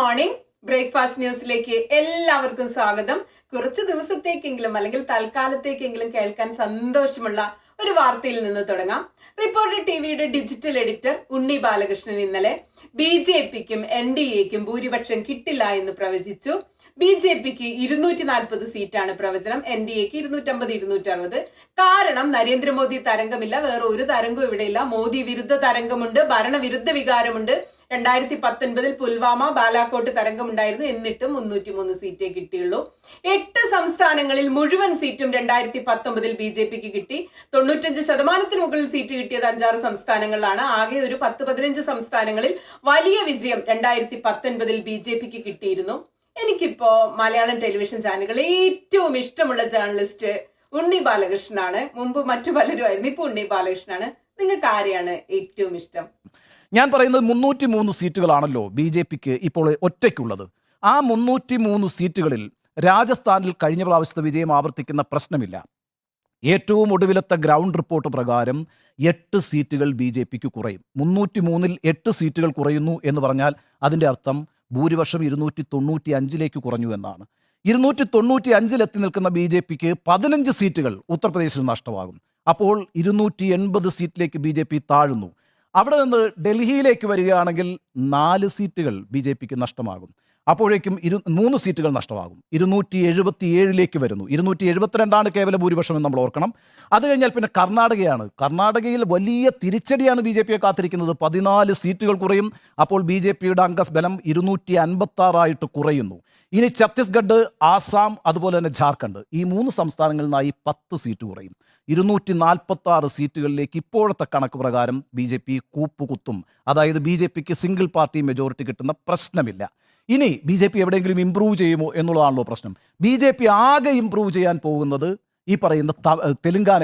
Morning breakfast ന്യൂസിലേക്ക് എല്ലാവർക്കും സ്വാഗതം. കുറച്ച് ദിവസത്തേക്കെങ്കിലും അല്ലെങ്കിൽ തൽക്കാലത്തേക്കെങ്കിലും കേൾക്കാൻ സന്തോഷമുള്ള ഒരു വാർത്തയിൽ നിന്ന് തുടങ്ങാം. റിപ്പോർട്ടർ ടിവിയുടെ ഡിജിറ്റൽ എഡിറ്റർ ഉണ്ണി ബാലകൃഷ്ണൻ ഇന്നലെ ബി ജെ പിക്കും എൻ ഡി എക്കും ഭൂരിപക്ഷം കിട്ടില്ല എന്ന് പ്രവചിച്ചു. ബി ജെ പിക്ക് ഇരുന്നൂറ്റി നാൽപ്പത് സീറ്റാണ് പ്രവചനം എൻ ഡി എക്ക് ഇരുന്നൂറ്റമ്പത് ഇരുന്നൂറ്റി അറുപത് കാരണം നരേന്ദ്രമോദി തരംഗമില്ല വേറെ ഒരു തരംഗവും ഇവിടെയില്ല. മോദി വിരുദ്ധ തരംഗമുണ്ട് ഭരണവിരുദ്ധ വികാരമുണ്ട്. രണ്ടായിരത്തി പത്തൊൻപതിൽ പുൽവാമ ബാലാക്കോട്ട് തരംഗമുണ്ടായിരുന്നു. എന്നിട്ടും മുന്നൂറ്റി മൂന്ന് സീറ്റേ കിട്ടിയുള്ളൂ. എട്ട് സംസ്ഥാനങ്ങളിൽ മുഴുവൻ സീറ്റും രണ്ടായിരത്തി പത്തൊമ്പതിൽ ബി ജെ പിക്ക് കിട്ടി. തൊണ്ണൂറ്റഞ്ച് ശതമാനത്തിന് മുകളിൽ സീറ്റ് കിട്ടിയത് അഞ്ചാറ് സംസ്ഥാനങ്ങളിലാണ്. ആകെ ഒരു പത്ത് പതിനഞ്ച് സംസ്ഥാനങ്ങളിൽ വലിയ വിജയം രണ്ടായിരത്തി പത്തൊൻപതിൽ ബി ജെ പിക്ക് കിട്ടിയിരുന്നു. എനിക്കിപ്പോ മലയാളം ടെലിവിഷൻ ചാനലുകൾ ഏറ്റവും ഇഷ്ടമുള്ള ജേർണലിസ്റ്റ് ഉണ്ണി ബാലകൃഷ്ണനാണ്. മുമ്പ് മറ്റു പലരും ആയിരുന്നു ഇപ്പൊ ഉണ്ണി ബാലകൃഷ്ണനാണ്. നിങ്ങൾക്ക് ആരെയാണ് ഏറ്റവും ഇഷ്ടം? ഞാൻ പറയുന്നത് മുന്നൂറ്റി മൂന്ന് സീറ്റുകളാണല്ലോ ബി ജെ പിക്ക് ഇപ്പോൾ ഒറ്റയ്ക്കുള്ളത്. ആ മുന്നൂറ്റി മൂന്ന് സീറ്റുകളിൽ രാജസ്ഥാനിൽ കഴിഞ്ഞ പ്രാവശ്യത്തെ വിജയം ആവർത്തിക്കുന്ന പ്രശ്നമില്ല. ഏറ്റവും ഒടുവിലത്തെ ഗ്രൗണ്ട് റിപ്പോർട്ട് പ്രകാരം എട്ട് സീറ്റുകൾ ബി ജെ പിക്ക് കുറയും. മുന്നൂറ്റി മൂന്നിൽ എട്ട് സീറ്റുകൾ കുറയുന്നു എന്ന് പറഞ്ഞാൽ അതിന്റെ അർത്ഥം ഭൂരിപക്ഷം ഇരുന്നൂറ്റി തൊണ്ണൂറ്റി അഞ്ചിലേക്ക് കുറഞ്ഞു എന്നാണ്. ഇരുന്നൂറ്റി തൊണ്ണൂറ്റി അഞ്ചിലെത്തി നിൽക്കുന്ന ബി ജെ പിക്ക് പതിനഞ്ച് സീറ്റുകൾ ഉത്തർപ്രദേശിൽ നഷ്ടമാകും. അപ്പോൾ ഇരുന്നൂറ്റി എൺപത് സീറ്റിലേക്ക് ബി ജെ പി താഴുന്നു. അവിടെ നിന്ന് ഡൽഹിയിലേക്ക് വരികയാണെങ്കിൽ നാല് സീറ്റുകൾ ബി ജെ പിക്ക് നഷ്ടമാകും. അപ്പോഴേക്കും ഇരു മൂന്ന് സീറ്റുകൾ നഷ്ടമാകും. ഇരുന്നൂറ്റി എഴുപത്തി ഏഴിലേക്ക് വരുന്നു. ഇരുന്നൂറ്റി എഴുപത്തിരണ്ടാണ് കേവല ഭൂരിപക്ഷം എന്ന് നമ്മൾ ഓർക്കണം. അത് കഴിഞ്ഞാൽ പിന്നെ കർണാടകയാണ്. കർണാടകയിൽ വലിയ തിരിച്ചടിയാണ് ബി ജെ പിയെ കാത്തിരിക്കുന്നത്. പതിനാല് സീറ്റുകൾ കുറയും. അപ്പോൾ ബി ജെ പിയുടെ അംഗബലം ഇരുന്നൂറ്റി അൻപത്താറായിട്ട് കുറയുന്നു. ഇനി ഛത്തീസ്ഗഡ് ആസാം അതുപോലെ തന്നെ ജാർഖണ്ഡ് ഈ മൂന്ന് സംസ്ഥാനങ്ങളിൽ നിന്നായി പത്ത് സീറ്റ് കുറയും. ഇരുന്നൂറ്റി നാൽപ്പത്തി ആറ് സീറ്റുകളിലേക്ക് ഇപ്പോഴത്തെ കണക്ക് പ്രകാരം ബി ജെ പി കൂപ്പുകുത്തും. അതായത് ബി ജെ പിക്ക് സിംഗിൾ പാർട്ടി മെജോറിറ്റി കിട്ടുന്ന പ്രശ്നമില്ല. ഇനി ബി ജെ പി എവിടെയെങ്കിലും ഇമ്പ്രൂവ് ചെയ്യുമോ എന്നുള്ളതാണല്ലോ പ്രശ്നം. ബി ജെ പി ആകെ ഇമ്പ്രൂവ് ചെയ്യാൻ പോകുന്നത് ഈ പറയുന്ന തെലുങ്കാന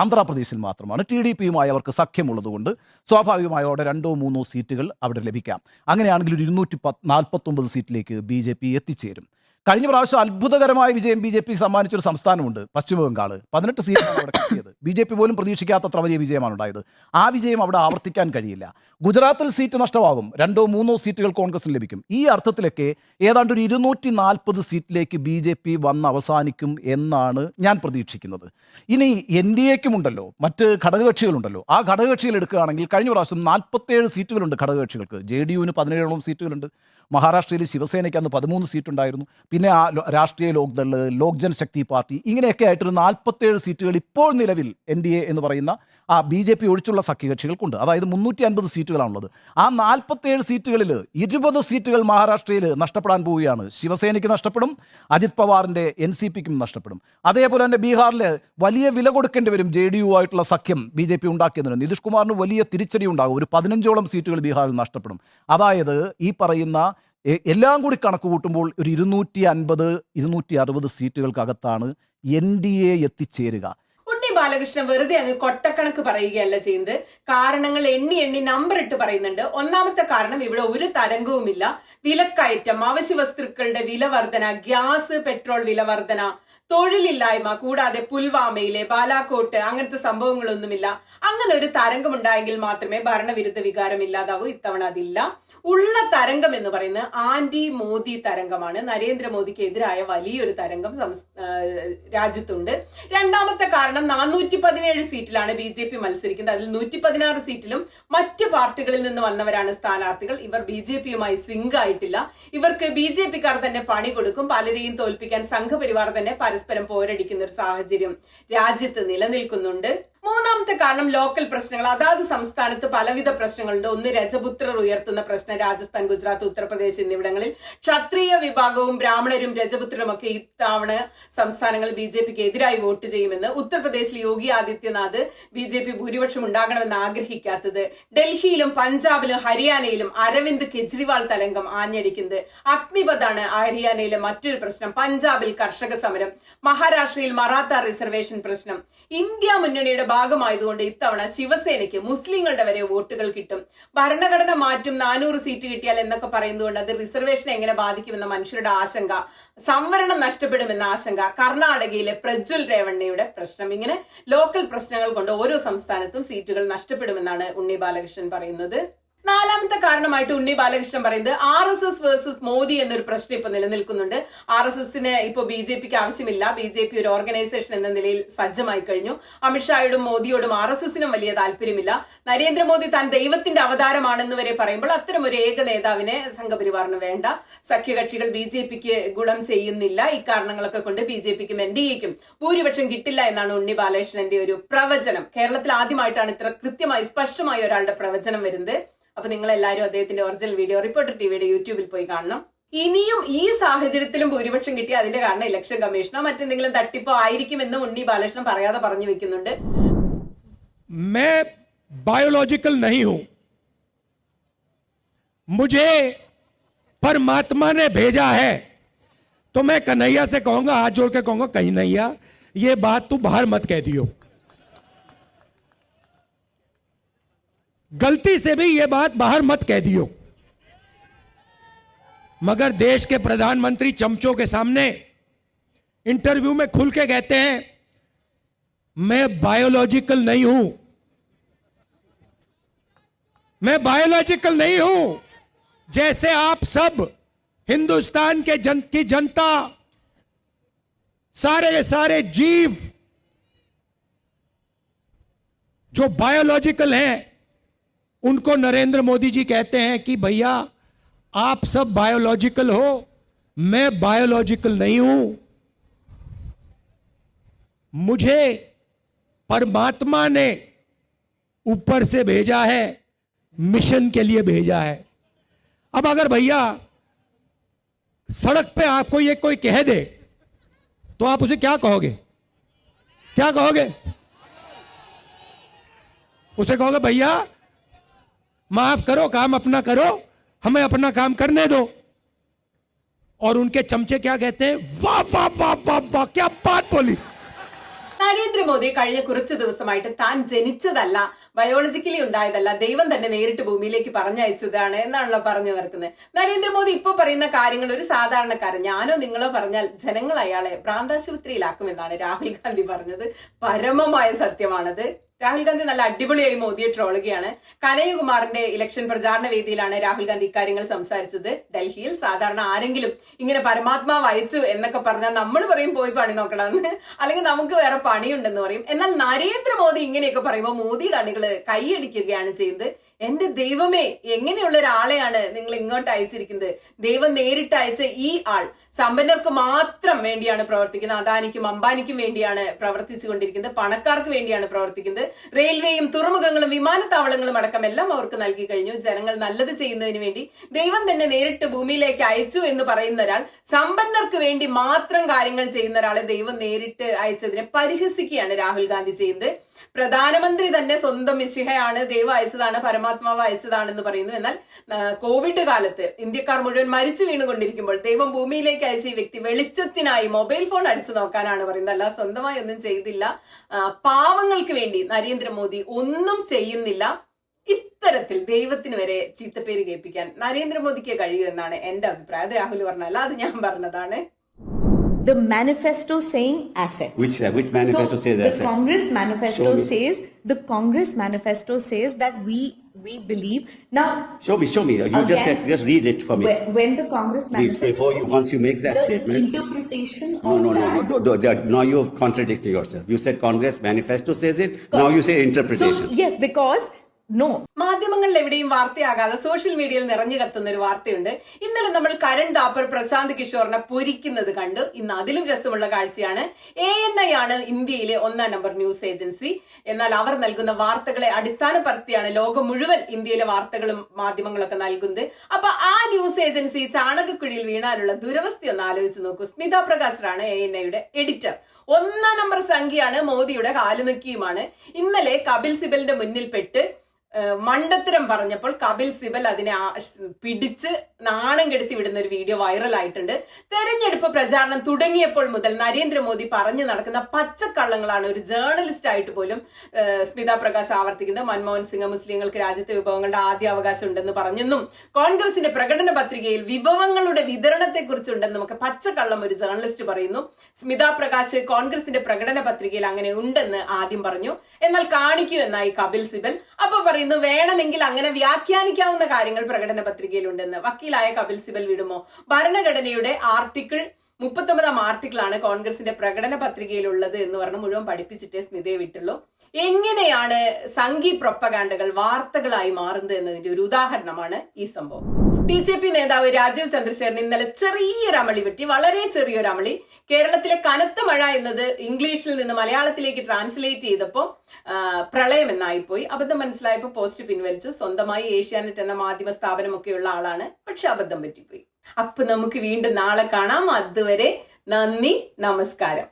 ആന്ധ്രാപ്രദേശിൽ മാത്രമാണ്. ടി ഡി പിയുമായി അവർക്ക് സഖ്യമുള്ളതുകൊണ്ട് സ്വാഭാവികമായും അവിടെ രണ്ടോ മൂന്നോ സീറ്റുകൾ അവിടെ ലഭിക്കാം. അങ്ങനെയാണെങ്കിൽ ഒരു ഇരുന്നൂറ്റി പത്ത് നാൽപ്പത്തൊമ്പത് സീറ്റിലേക്ക് ബി ജെ പി എത്തിച്ചേരും. കഴിഞ്ഞ പ്രാവശ്യം അത്ഭുതകരമായ വിജയം ബി ജെ പി സമ്മാനിച്ചൊരു സംസ്ഥാനമുണ്ട് പശ്ചിമ ബംഗാൾ പതിനെട്ട് സീറ്റാണ് അവിടെ കിട്ടിയത്. ബി ജെ പി പോലും പ്രതീക്ഷിക്കാത്തത്ര വലിയ വിജയമാണ് ഉണ്ടായത് ആ വിജയം അവിടെ ആവർത്തിക്കാൻ കഴിയില്ല. ഗുജറാത്തിൽ സീറ്റ് നഷ്ടമാകും. രണ്ടോ മൂന്നോ സീറ്റുകൾ കോൺഗ്രസിന് ലഭിക്കും. ഈ അർത്ഥത്തിലൊക്കെ ഏതാണ്ട് ഒരു ഇരുന്നൂറ്റി നാൽപ്പത് സീറ്റിലേക്ക് ബി ജെ പി വന്ന് അവസാനിക്കും എന്നാണ് ഞാൻ പ്രതീക്ഷിക്കുന്നത്. ഇനി എൻ ഡി എക്കുമുണ്ടല്ലോ. മറ്റ് ഘടകകക്ഷികളുണ്ടല്ലോ. ആ ഘടകകക്ഷികൾ എടുക്കുകയാണെങ്കിൽ കഴിഞ്ഞ പ്രാവശ്യം നാൽപ്പത്തേഴ് സീറ്റുകളുണ്ട് ഘടകകക്ഷികൾക്ക്. J D യുവിന് പതിനേഴോളം സീറ്റുകളുണ്ട്. മഹാരാഷ്ട്രയിൽ ശിവസേനയ്ക്ക് അന്ന് പതിമൂന്ന് സീറ്റുണ്ടായിരുന്നു. പിന്നെ ആ രാഷ്ട്രീയ ലോക്ദൾ ലോക് ജനശക്തി പാർട്ടി ഇങ്ങനെയൊക്കെ ആയിട്ടൊരു നാൽപ്പത്തേഴ് സീറ്റുകൾ ഇപ്പോൾ നിലവിൽ എൻ എന്ന് പറയുന്ന ആ ബി ജെ പി ഒഴിച്ചുള്ള സഖ്യകക്ഷികൾക്കുണ്ട്. അതായത് മുന്നൂറ്റി അൻപത് സീറ്റുകളാണുള്ളത്. ആ നാൽപ്പത്തേഴ് സീറ്റുകളിൽ ഇരുപത് സീറ്റുകൾ മഹാരാഷ്ട്രയിൽ നഷ്ടപ്പെടാൻ പോവുകയാണ്. ശിവസേനയ്ക്ക് നഷ്ടപ്പെടും അജിത് പവാറിന്റെ എൻ സി പിക്കും നഷ്ടപ്പെടും. അതേപോലെ തന്നെ ബീഹാറിൽ വലിയ വില കൊടുക്കേണ്ടി വരും ജെ ഡി യു ആയിട്ടുള്ള സഖ്യം ബി ജെ പി ഉണ്ടാക്കിയതിന്. നിതീഷ് കുമാറിന് വലിയ തിരിച്ചടി ഉണ്ടാകും. ഒരു പതിനഞ്ചോളം സീറ്റുകൾ ബീഹാറിൽ നഷ്ടപ്പെടും. അതായത് ഈ പറയുന്ന എല്ലാം കൂടി കണക്ക് കൂട്ടുമ്പോൾ ഒരു ഇരുന്നൂറ്റി അൻപത് ഇരുന്നൂറ്റി അറുപത് സീറ്റുകൾക്കകത്താണ് എൻ ഡി എ എത്തിച്ചേരുക. ബാലകൃഷ്ണൻ വെറുതെ അങ്ങ് കൊട്ടക്കണക്ക് പറയുകയല്ല ചെയ്യുന്നത് കാരണങ്ങൾ എണ്ണി എണ്ണി നമ്പർ ഇട്ട് പറയുന്നുണ്ട്. ഒന്നാമത്തെ കാരണം ഇവിടെ ഒരു തരംഗവുമില്ല. വിലക്കയറ്റം അവശ്യ വസ്തുക്കളുടെ വില വർധന ഗ്യാസ് പെട്രോൾ വില വർധന തൊഴിലില്ലായ്മ കൂടാതെ പുൽവാമയിലെ ബാലാക്കോട്ട് അങ്ങനത്തെ സംഭവങ്ങളൊന്നുമില്ല. അങ്ങനെ ഒരു തരംഗമുണ്ടായെങ്കിൽ മാത്രമേ ഭരണവിരുദ്ധ വികാരം ഇല്ലാതാവൂ. ഇത്തവണ അതില്ല. ഉള്ള തരംഗം എന്ന് പറയുന്നത് ആന്റി മോദി തരംഗമാണ്. നരേന്ദ്രമോദിക്ക് എതിരായ വലിയൊരു തരംഗം രാജ്യത്തുണ്ട്. രണ്ടാമത്തെ കാരണം നാനൂറ്റി പതിനേഴ് സീറ്റിലാണ് ബി ജെ പി മത്സരിക്കുന്നത്. അതിൽ നൂറ്റി പതിനാറ് സീറ്റിലും മറ്റ് പാർട്ടികളിൽ നിന്ന് വന്നവരാണ് സ്ഥാനാർത്ഥികൾ. ഇവർ ബി ജെ പിയുമായി സിങ്ക് ആയിട്ടില്ല. ഇവർക്ക് ബി ജെ പിക്കാർ തന്നെ പണി കൊടുക്കും. പലരെയും തോൽപ്പിക്കാൻ സംഘപരിവാർ തന്നെ പരസ്പരം പോരടിക്കുന്ന ഒരു സാഹചര്യം രാജ്യത്ത് നിലനിൽക്കുന്നുണ്ട്. മൂന്നാമത്തെ കാരണം ലോക്കൽ പ്രശ്നങ്ങൾ. അതാത് സംസ്ഥാനത്ത് പലവിധ പ്രശ്നങ്ങളുണ്ട്. ഒന്ന് രജപുത്രർ ഉയർത്തുന്ന പ്രശ്നം രാജസ്ഥാൻ ഗുജറാത്ത് ഉത്തർപ്രദേശ് എന്നിവിടങ്ങളിൽ ക്ഷത്രിയ വിഭാഗവും ബ്രാഹ്മണരും രജപുത്രരും ഒക്കെ ഇത്തവണ സംസ്ഥാനങ്ങൾ ബി ജെ പിക്ക് എതിരായി വോട്ട് ചെയ്യുമെന്ന് ഉത്തർപ്രദേശിൽ Yogi Adityanath B J P ഭൂരിപക്ഷം ഉണ്ടാകണമെന്ന് ആഗ്രഹിക്കാത്തത്. ഡൽഹിയിലും പഞ്ചാബിലും ഹരിയാനയിലും അരവിന്ദ് കെജ്രിവാൾ തരംഗം ആഞ്ഞടിക്കുന്നത്. അഗ്നിപഥാണ് ഹരിയാനയിലെ മറ്റൊരു പ്രശ്നം. പഞ്ചാബിൽ കർഷക സമരം. മഹാരാഷ്ട്രയിൽ മറാത്ത റിസർവേഷൻ പ്രശ്നം. ഇന്ത്യ മുന്നണിയുടെ ഭാഗമായതുകൊണ്ട് ഇത്തവണ ശിവസേനയ്ക്ക് മുസ്ലിങ്ങളുടെ വരെ വോട്ടുകൾ കിട്ടും. ഭരണഘടന മാറ്റും നാനൂറ് സീറ്റ് കിട്ടിയാൽ എന്നൊക്കെ പറയുന്നതുകൊണ്ട് അത് റിസർവേഷനെ എങ്ങനെ ബാധിക്കുമെന്ന മനുഷ്യരുടെ ആശങ്ക സംവരണം നഷ്ടപ്പെടുമെന്ന ആശങ്ക കർണാടകയിലെ പ്രജ്വൽ രേവണ്ണയുടെ പ്രശ്നം. ഇങ്ങനെ ലോക്കൽ പ്രശ്നങ്ങൾ കൊണ്ട് ഓരോ സംസ്ഥാനത്തും സീറ്റുകൾ നഷ്ടപ്പെടുമെന്നാണ് ഉണ്ണി ബാലകൃഷ്ണൻ പറയുന്നത്. നാലാമത്തെ കാരണമായിട്ട് ഉണ്ണി ബാലകൃഷ്ണൻ പറയുന്നത് R S S versus Modi എന്നൊരു പ്രശ്നം ഇപ്പൊ നിലനിൽക്കുന്നുണ്ട്. ആർ എസ് എസിന് ഇപ്പൊ ബി ജെ പിക്ക് ആവശ്യമില്ല. ബി ജെ പി ഒരു ഓർഗനൈസേഷൻ എന്ന നിലയിൽ സജ്ജമായി കഴിഞ്ഞു. അമിത്ഷായോടും മോദിയോടും ആർ എസ് എസിനും വലിയ താല്പര്യമില്ല. നരേന്ദ്രമോദി താൻ ദൈവത്തിന്റെ അവതാരമാണെന്ന് വരെ പറയുമ്പോൾ അത്തരം ഒരു ഏക നേതാവിനെ സംഘപരിവാറിന് വേണ്ട. സഖ്യകക്ഷികൾ ബി ജെ പിക്ക് ഗുണം ചെയ്യുന്നില്ല. ഇക്കാരണങ്ങളൊക്കെ കൊണ്ട് ബി ജെ പിക്കും എൻ ഡി എക്കും ഭൂരിപക്ഷം കിട്ടില്ല എന്നാണ് ഉണ്ണി ബാലകൃഷ്ണന്റെ ഒരു പ്രവചനം. കേരളത്തിൽ ആദ്യമായിട്ടാണ് ഇത്ര കൃത്യമായി സ്പഷ്ടമായ ഒരാളുടെ പ്രവചനം വരുന്നത്. അപ്പൊ നിങ്ങൾ എല്ലാവരും അദ്ദേഹത്തിന്റെ ഒറിജിനൽ വീഡിയോ റിപ്പോർട്ടർ ടിവിയുടെ യൂട്യൂബിൽ പോയി കാണണം ഇനിയും ഈ സാഹചര്യത്തിലും ഭൂരിപക്ഷം കിട്ടിയ അതിന്റെ കാരണം ഇലക്ഷൻ കമ്മീഷനോ മറ്റെന്തെങ്കിലും തട്ടിപ്പോ ആയിരിക്കുമെന്നും ഉണ്ണി ബാലകൃഷ്ണൻ പറയാതെ പറഞ്ഞു വെക്കുന്നുണ്ട് मैं बायोलॉजिकल नहीं हूं मुझे परमात्मा ने भेजा है तो मैं कन्हैया से कहूंगा हाथ जोड़ के कहूंगा कन्हैया ये बात तू बाहर मत कह दियो गलती से भी यह बात बाहर मत कह दियो। मगर देश के प्रधानमंत्री चमचों के सामने इंटरव्यू में खुल के कहते हैं, मैं बायोलॉजिकल नहीं हूँ। मैं बायोलॉजिकल नहीं हूँ। जैसे आप सब हिंदुस्तान के जन, की जनता, सारे सारे जीव जो बायोलॉजिकल हैं उनको नरेंद्र मोदी जी कहते हैं कि भैया, आप सब बायोलॉजिकल हो, मैं बायोलॉजिकल नहीं हूँ। मुझे परमात्मा ने ऊपर से भेजा है, मिशन के लिए भेजा है। अब अगर भैया, सड़क पे आपको ये कोई कह दे तो आप उसे क्या कहोगे? क्या कहोगे? उसे कहोगे, भैया माफ करो काम अपना करो हमें अपना काम करने दो और उनके चमचे क्या कहते हैं वाह वाह वाह वाह वाह क्या बात बोली നരേന്ദ്രമോദി കഴിഞ്ഞ കുറച്ച് ദിവസമായിട്ട് താൻ ജനിച്ചതല്ല ബയോളജിക്കലി ഉണ്ടായതല്ല ദൈവം തന്നെ നേരിട്ട് ഭൂമിയിലേക്ക് പറഞ്ഞയച്ചതാണ് എന്നാണല്ലോ പറഞ്ഞു നടക്കുന്നത് നരേന്ദ്രമോദി ഇപ്പൊ പറയുന്ന കാര്യങ്ങൾ ഒരു സാധാരണക്കാരൻ ഞാനോ നിങ്ങളോ പറഞ്ഞാൽ ജനങ്ങൾ അയാളെ ഭ്രാന്താശുപത്രിയിലാക്കുമെന്നാണ് രാഹുൽ ഗാന്ധി പറഞ്ഞത് പരമമായ സത്യമാണത് രാഹുൽ ഗാന്ധി നല്ല അടിപൊളിയായി മോദിയെ ട്രോളുകയാണ് കനയ്യകുമാറിന്റെ ഇലക്ഷൻ പ്രചാരണ വേദിയിലാണ് രാഹുൽ ഗാന്ധി ഇക്കാര്യങ്ങൾ സംസാരിച്ചത്. ഡൽഹിയിൽ സാധാരണ ആരെങ്കിലും ഇങ്ങനെ പരമാത്മാവ് അയച്ചു എന്നൊക്കെ പറഞ്ഞാൽ നമ്മൾ പറയും പോയി പണി നോക്കണമെന്ന് അല്ലെങ്കിൽ നമുക്ക് വേറെ പണിയുണ്ടെന്ന് പറയും. എന്നാൽ നരേന്ദ്രമോദി ഇങ്ങനെയൊക്കെ പറയുമ്പോൾ മോദിയുടെ അണികൾ കൈയടിക്കുകയാണ് ചെയ്യുന്നത്. എന്റെ ദൈവമേ എങ്ങനെയുള്ള ഒരാളെയാണ് നിങ്ങൾ ഇങ്ങോട്ട് അയച്ചിരിക്കുന്നത്? ദൈവം നേരിട്ട് അയച്ച ഈ ആൾ സമ്പന്നർക്ക് മാത്രം വേണ്ടിയാണ് പ്രവർത്തിക്കുന്നത്. അദാനിക്കും അംബാനിക്കും വേണ്ടിയാണ് പ്രവർത്തിച്ചു കൊണ്ടിരിക്കുന്നത് പണക്കാർക്ക് വേണ്ടിയാണ് പ്രവർത്തിക്കുന്നത്. റെയിൽവേയും തുറമുഖങ്ങളും വിമാനത്താവളങ്ങളും അടക്കം എല്ലാം അവർക്ക് നൽകി കഴിഞ്ഞു. ജനങ്ങൾ നല്ലത് ചെയ്യുന്നതിന് വേണ്ടി ദൈവം തന്നെ നേരിട്ട് ഭൂമിയിലേക്ക് അയച്ചു എന്ന് പറയുന്ന ഒരാൾ സമ്പന്നർക്ക് വേണ്ടി മാത്രം കാര്യങ്ങൾ ചെയ്യുന്ന ഒരാളെ ദൈവം നേരിട്ട് അയച്ചതിനെ പരിഹസിക്കുകയാണ് രാഹുൽ ഗാന്ധി ചെയ്യുന്നത്. പ്രധാനമന്ത്രി തന്നെ സ്വന്തം മിശിഹയാണ് ദൈവം അയച്ചതാണ് പരമാത്മാവ് അയച്ചതാണെന്ന് പറയുന്നു. എന്നാൽ കോവിഡ് കാലത്ത് ഇന്ത്യക്കാർ മുഴുവൻ മരിച്ചു വീണുകൊണ്ടിരിക്കുമ്പോൾ ദൈവം ഭൂമിയിലേക്ക് അയച്ച ഈ വ്യക്തി വെളിച്ചത്തിനായി മൊബൈൽ ഫോൺ അടിച്ചു നോക്കാനാണ് പറയുന്നത്. അല്ല സ്വന്തമായി ഒന്നും ചെയ്തില്ല. പാവങ്ങൾക്ക് വേണ്ടി നരേന്ദ്രമോദി ഒന്നും ചെയ്യുന്നില്ല. ഇത്തരത്തിൽ ദൈവത്തിന് വരെ ചീത്തപ്പേര് കേൾപ്പിക്കാൻ നരേന്ദ്രമോദിക്ക് എന്നാണ് എന്റെ അഭിപ്രായം. അത് രാഹുൽ പറഞ്ഞല്ല അത് ഞാൻ പറഞ്ഞതാണ്. The manifesto saying assets. Which, uh, which manifesto so says the assets? Congress manifesto Show me. says the Congress manifesto says that we we believe now. Show me, show me. You just said, just read it for me. When, the Congress manifesto, Please, before you, once you make that the statement. interpretation No, of no, no, that. no, no, no, Now you have contradicted yourself. You said Congress manifesto says it. Now you say So interpretation. yes, because no, മാധ്യമങ്ങളിൽ എവിടെയും വാർത്തയാകാതെ social മീഡിയയിൽ നിറഞ്ഞു കത്തുന്ന ഒരു വാർത്തയുണ്ട്. ഇന്നലെ നമ്മൾ കരൺ ദാപ്പർ പ്രശാന്ത് കിഷോറിനെ പൊരിക്കുന്നത് കണ്ടു ഇന്ന് അതിലും രസമുള്ള കാഴ്ചയാണ്. എ എൻ ഐ ആണ് ഇന്ത്യയിലെ ഒന്നാം നമ്പർ ന്യൂസ് ഏജൻസി. എന്നാൽ അവർ നൽകുന്ന വാർത്തകളെ അടിസ്ഥാനപ്പെടുത്തിയാണ് ലോകം മുഴുവൻ ഇന്ത്യയിലെ വാർത്തകളും മാധ്യമങ്ങളൊക്കെ നൽകുന്നത്. അപ്പൊ ആ ന്യൂസ് ഏജൻസി ചാണകക്കുഴിയിൽ വീണാനുള്ള ദുരവസ്ഥ ഒന്ന് ആലോചിച്ച് നോക്കൂ. സ്മിത പ്രകാശറാണ് എ എൻ ഐയുടെ എഡിറ്റർ. ഒന്നാം നമ്പർ സംഖ്യയാണ് മോദിയുടെ കാലുനക്കിയുമാണ് ഇന്നലെ കപിൽ സിബലിന്റെ മുന്നിൽപ്പെട്ട് മണ്ടത്തരം പറഞ്ഞപ്പോൾ കപിൽ സിബൽ അതിനെ പിടിച്ച് നാണം കെടുത്തി വിടുന്ന ഒരു വീഡിയോ വൈറലായിട്ടുണ്ട്. തെരഞ്ഞെടുപ്പ് പ്രചാരണം തുടങ്ങിയപ്പോൾ മുതൽ നരേന്ദ്രമോദി പറഞ്ഞു നടക്കുന്ന പച്ചക്കള്ളങ്ങളാണ് ഒരു ജേർണലിസ്റ്റ് ആയിട്ട് പോലും സ്മിത പ്രകാശ് ആവർത്തിക്കുന്നത്. മൻമോഹൻ സിംഗ് മുസ്ലിങ്ങൾക്ക് രാജ്യത്തെ വിഭവങ്ങളുടെ ആദ്യ അവകാശം ഉണ്ടെന്ന് പറഞ്ഞെന്നും കോൺഗ്രസിന്റെ പ്രകടന പത്രികയിൽ വിഭവങ്ങളുടെ വിതരണത്തെ കുറിച്ചുണ്ടെന്നും ഒക്കെ പച്ചക്കള്ളം ഒരു ജേർണലിസ്റ്റ് പറയുന്നു. സ്മിത പ്രകാശ് കോൺഗ്രസിന്റെ പ്രകടന പത്രികയിൽ അങ്ങനെ ഉണ്ടെന്ന് ആദ്യം പറഞ്ഞു. എന്നാൽ കാണിക്കൂ എന്നായി കപിൽ സിബൽ. അപ്പൊ പറയുന്നു പറയുന്നു വേണമെങ്കിൽ അങ്ങനെ വ്യാഖ്യാനിക്കാവുന്ന കാര്യങ്ങൾ പ്രകടന പത്രികയിലുണ്ടെന്ന് വക്കീലായ കപിൽ സിബൽ വിടുമോ? ഭരണഘടനയുടെ ആർട്ടിക്കിൾ മുപ്പത്തൊമ്പതാം ആർട്ടിക്കിളാണ് കോൺഗ്രസിന്റെ പ്രകടന പത്രികയിലുള്ളത് എന്ന് പറഞ്ഞ് മുഴുവൻ പഠിപ്പിച്ചിട്ടേ സ്മിതയെ വിട്ടുള്ളൂ. എങ്ങനെയാണ് സംഘി പ്രൊപ്പകാണ്ടകൾ വാർത്തകളായി മാറുന്നത് എന്നതിന്റെ ഒരു ഉദാഹരണമാണ് ഈ സംഭവം. ബി ജെ പി നേതാവ് രാജീവ് ചന്ദ്രശേഖരൻ ഇന്നലെ ചെറിയൊരു അമളി പറ്റി വളരെ ചെറിയൊരു അമളി കേരളത്തിലെ കനത്ത മഴ എന്നത് ഇംഗ്ലീഷിൽ നിന്ന് മലയാളത്തിലേക്ക് ട്രാൻസ്ലേറ്റ് ചെയ്തപ്പോൾ പ്രളയം എന്നായിപ്പോയി അബദ്ധം മനസ്സിലായപ്പോൾ പോസ്റ്റ് പിൻവലിച്ചു. സ്വന്തമായി ഏഷ്യാനെറ്റ് എന്ന മാധ്യമ സ്ഥാപനമൊക്കെ ഉള്ള ആളാണ്. പക്ഷെ അബദ്ധം പറ്റിപ്പോയി. അപ്പൊ നമുക്ക് വീണ്ടും നാളെ കാണാം. അതുവരെ നന്ദി നമസ്കാരം.